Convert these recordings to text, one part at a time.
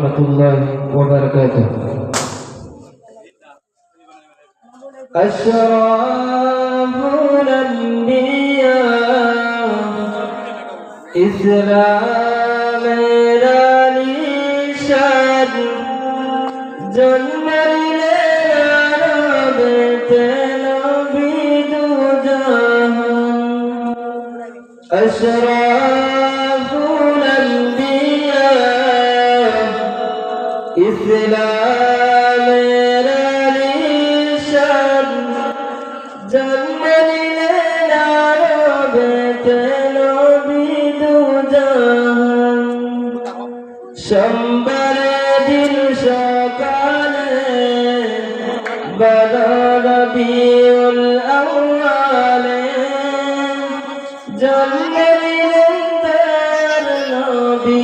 ورحمة الله وبركاته أشراف الأنبياء إسلام নিশাদ জন্মাইলে আরবেতে নবী সোমবারে দিন সকালে বদর বিউল আউয়ালে জন্ম নিলেন তার নবী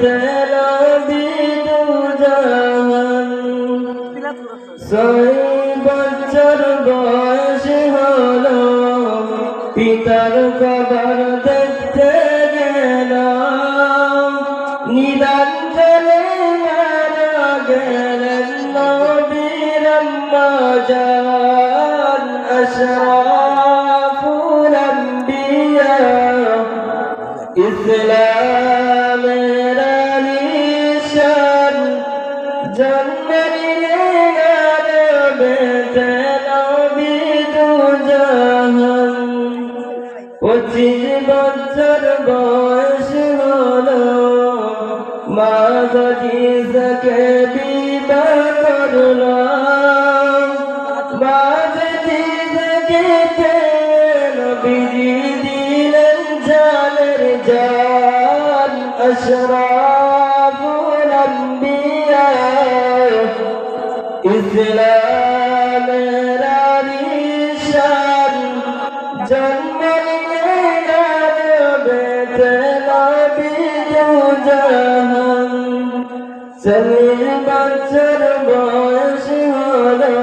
আগে দুজাহান ছয় বছর বয়স হলো পিতার কবর দেখতে গেল নিদান চলে মারা গেলেন নবীর আম্মাজান আশরাফুল আম্বিয়া ইসলামের পঁচিশ বছর বয়স হলো। মা গজিসকে বিবাহ করল মা গজিসকে নবীজি দিলেন জানের জান আশরাফুল ইসলামের নবী দুজাহান চল্লিশ বছর বয়স হলো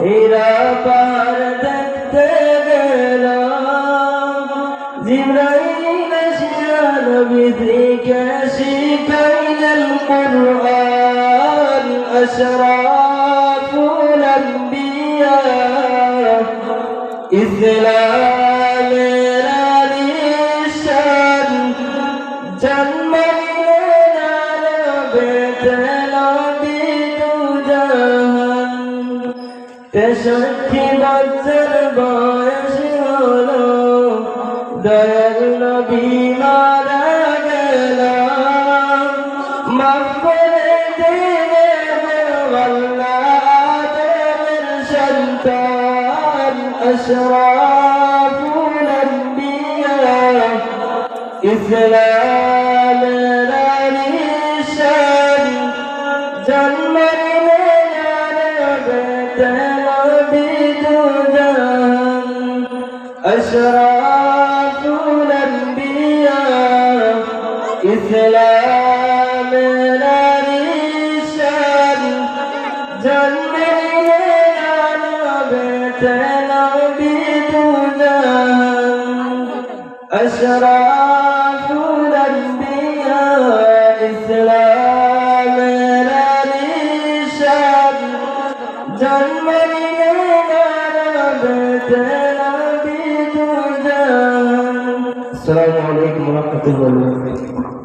হীরা পাহাড় দেখতে গেল জিব্রাইল আসিয়া নবীকে শিখাইলেন কুরআন আম্বিয়া ইসলামের আলিশান জন্ম তেষট্টি বছর বয়স হলো দয়াল নবী মারা গেল মাফ সন্তান আশরাফুল আম্বিয়া ইসলামের আলিশান জন্ম নিলেন আরবেতে নবী দুজাহান আশরাফুল أشراف الأنبياء إسلام الأنيشان جنب لنا نبتنا بدجان السلام عليكم ورحمة الله وبركاته.